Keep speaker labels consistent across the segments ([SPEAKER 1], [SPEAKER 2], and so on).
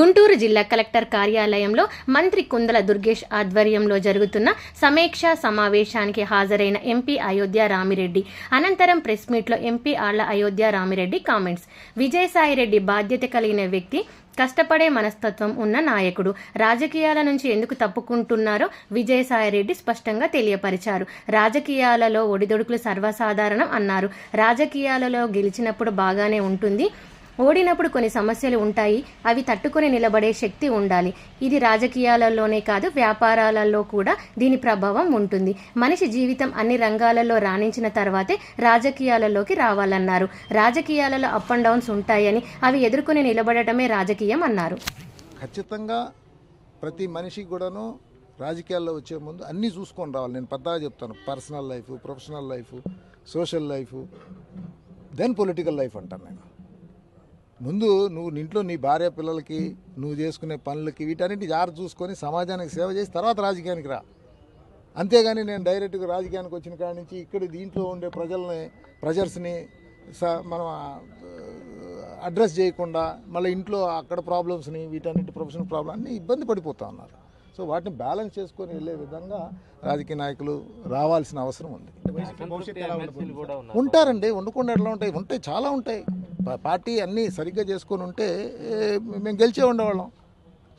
[SPEAKER 1] గుంటూరు జిల్లా కలెక్టర్ కార్యాలయంలో మంత్రి కుందల దుర్గేష్ ఆధ్వర్యంలో జరుగుతున్న సమీక్షా సమావేశానికి హాజరైన ఎంపీ అయోధ్య రామిరెడ్డి. అనంతరం ప్రెస్ మీట్లో ఎంపీ ఆళ్ళ అయోధ్య రామిరెడ్డి కామెంట్స్. విజయసాయిరెడ్డి బాధ్యత కలిగిన వ్యక్తి కష్టపడే మనస్తత్వం ఉన్న నాయకుడు. రాజకీయాల నుంచి ఎందుకు తప్పుకుంటున్నారో విజయసాయిరెడ్డి స్పష్టంగా తెలియపరిచారు. రాజకీయాలలో ఒడిదొడుకులు సర్వసాధారణం అన్నారు. రాజకీయాలలో గెలిచినప్పుడు బాగానే ఉంటుంది. ఓడినప్పుడు కొన్ని సమస్యలు ఉంటాయి. అవి తట్టుకొని నిలబడే శక్తి ఉండాలి. ఇది రాజకీయాలలోనే కాదు వ్యాపారాలలో కూడా దీని ప్రభావం ఉంటుంది. మనిషి జీవితం అన్ని రంగాలలో రాణించిన తర్వాతే రాజకీయాలలోకి రావాలన్నారు. రాజకీయాలలో అప్ అండ్ డౌన్స్ ఉంటాయని అవి ఎదుర్కొని నిలబడటమే రాజకీయం అన్నారు.
[SPEAKER 2] ఖచ్చితంగా ప్రతి మనిషికి కూడాను రాజకీయాల్లో వచ్చే ముందు అన్నీ చూసుకొని రావాలి. నేను పెద్దగా చెప్తాను. Personal life professional life social life then political life అంటాను నేను. ముందు నువ్వు ఇంట్లో నీ భార్య పిల్లలకి నువ్వు చేసుకునే పనులకి వీటన్నిటి జాగ్రత్త చూసుకొని సమాజానికి సేవ చేసి తర్వాత రాజకీయానికి రా. అంతేగాని నేను డైరెక్ట్గా రాజకీయానికి వచ్చిన కాడి నుంచి ఇక్కడ దీంట్లో ఉండే ప్రజల్ని ప్రజర్స్ని స మనం అడ్రస్ చేయకుండా మళ్ళీ ఇంట్లో అక్కడ ప్రాబ్లమ్స్ని వీటన్నిటి ప్రొఫెషనల్ ప్రాబ్లమ్ అన్నీ ఇబ్బంది పడిపోతూ ఉన్నారు. సో వాటిని బ్యాలెన్స్ చేసుకొని వెళ్ళే విధంగా రాజకీయ నాయకులు రావాల్సిన అవసరం ఉంది. ఉంటారండి ఉండకుండా ఎట్లా ఉంటాయి? ఉంటాయి చాలా ఉంటాయి. పార్టీ అన్నీ సరిగ్గా చేసుకొని ఉంటే మేము గెలిచే ఉండేవాళ్ళం.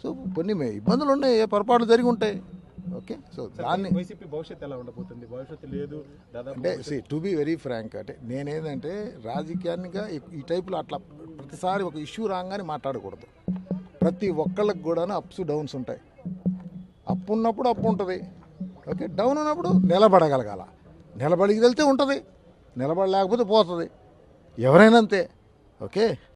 [SPEAKER 2] సో కొన్ని ఇబ్బందులు ఉన్నాయి ఏ పొరపాట్లు జరిగి ఉంటాయి. ఓకే? సో దాన్ని
[SPEAKER 3] వైసీపీ భవిష్యత్తు ఎలా ఉండబోతుంది? భవిష్యత్తు లేదు
[SPEAKER 2] అంటే see to be very frank అంటే నేనేంటంటే రాజకీయాన్నిగా ఈ- టైపులో అట్లా ప్రతిసారి ఒక ఇష్యూ రాగానే మాట్లాడకూడదు. ప్రతి ఒక్కళ్ళకి కూడాను అప్స్ డౌన్స్ ఉంటాయి. అప్ ఉన్నప్పుడు అప్పు ఉంటుంది. ఓకే? డౌన్ ఉన్నప్పుడు నిలబడగలగాల. నిలబడికి వెళ్తే ఉంటుంది. నిలబడలేకపోతే పోతుంది. ఎవరైనా అంతే. ఓకే